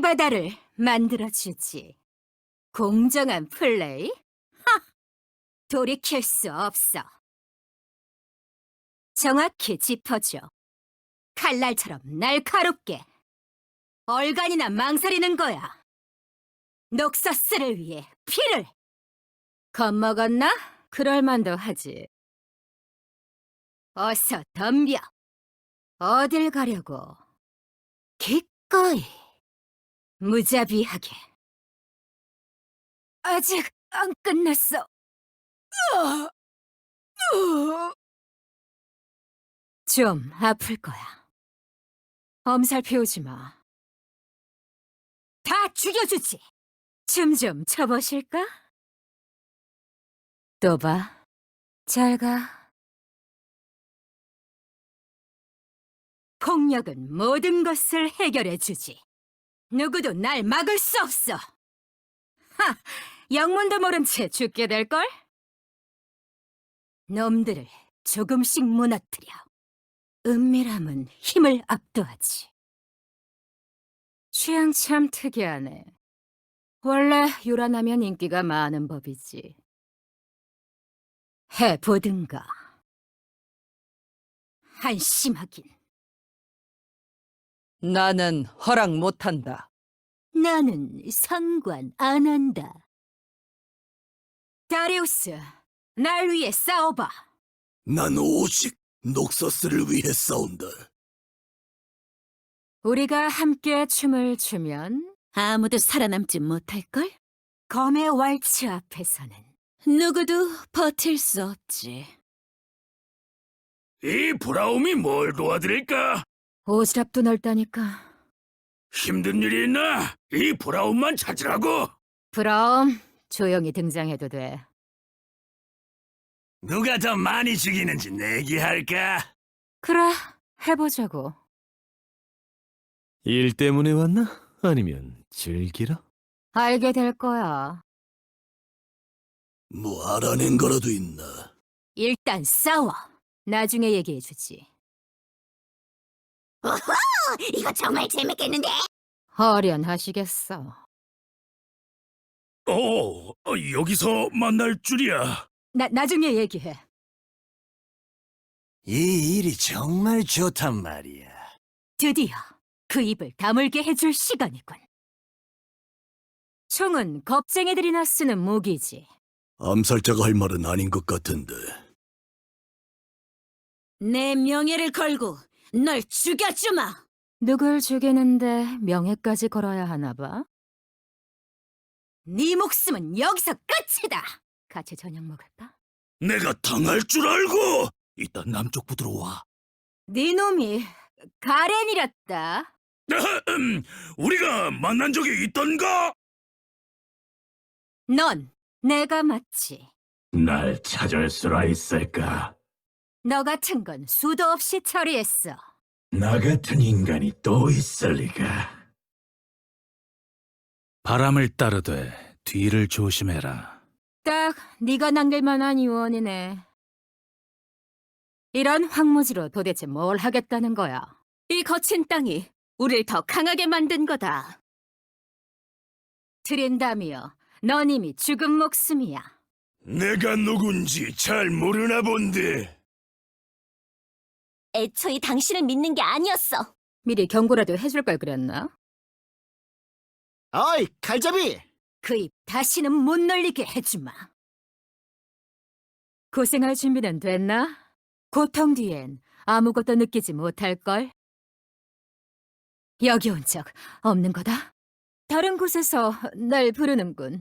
피바다를 만들어주지. 공정한 플레이? 하! 돌이킬 수 없어. 정확히 짚어줘. 칼날처럼 날카롭게. 얼간이나 망설이는 거야. 녹서스를 위해 피를! 겁먹었나? 그럴만도 하지. 어서 덤벼. 어딜 가려고? 기꺼이. 무자비하게. 아직 안 끝났어. 으아! 으아! 좀 아플 거야. 엄살 피우지 마. 다 죽여주지. 춤 좀 춰보실까? 또 봐. 잘 가. 폭력은 모든 것을 해결해주지. 누구도 날 막을 수 없어. 하! 영문도 모른 채 죽게 될걸? 놈들을 조금씩 무너뜨려. 은밀함은 힘을 압도하지. 취향 참 특이하네. 원래 요란하면 인기가 많은 법이지. 해보든가. 한심하긴. 나는 허락 못한다. 나는 상관 안 한다. 다리우스, 날 위해 싸워봐. 난 오직 녹서스를 위해 싸운다. 우리가 함께 춤을 추면 아무도 살아남지 못할걸? 검의 왈츠 앞에서는 누구도 버틸 수 없지. 이 브라움이 뭘 도와드릴까? 오지랖도 넓다니까. 힘든 일이 있나? 이 브라움만 찾으라고. 브라움, 조용히 등장해도 돼. 누가 더 많이 죽이는지 내기할까? 그래, 해보자고. 일 때문에 왔나? 아니면 즐기러? 알게 될 거야. 뭐 알아낸 거라도 있나? 일단 싸워. 나중에 얘기해주지. 이거 정말 재밌겠는데? 허련하시겠어. 오, 여기서 만날 줄이야. 나, 나중에 얘기해. 이 일이 정말 좋단 말이야. 드디어 그 입을 다물게 해줄 시간이군. 총은 겁쟁이들이나 쓰는 무기지. 암살자가 할 말은 아닌 것 같은데. 내 명예를 걸고 널 죽여주마! 누굴 죽이는데 명예까지 걸어야 하나 봐? 네 목숨은 여기서 끝이다! 같이 저녁 먹을까? 내가 당할 줄 알고! 이따 남쪽 부두로 와. 네 놈이 가렌이랬다. 음, 우리가 만난 적이 있던가? 넌 내가 맞지. 날 찾을 수라 있을까? 너 같은 건 수도 없이 처리했어. 나 같은 인간이 또 있을 리가. 바람을 따르되 뒤를 조심해라. 딱 네가 남길 만한 요원이네. 이런 황무지로 도대체 뭘 하겠다는 거야? 이 거친 땅이 우릴 더 강하게 만든 거다. 트린다미여, 넌 이미 죽은 목숨이야. 내가 누군지 잘 모르나 본데. 애초에 당신을 믿는 게 아니었어. 미리 경고라도 해줄 걸 그랬나? 어이, 칼잡이! 그 입 다시는 못 놀리게 해주마. 고생할 준비는 됐나? 고통 뒤엔 아무것도 느끼지 못할걸? 여기 온 적 없는 거다? 다른 곳에서 날 부르는군.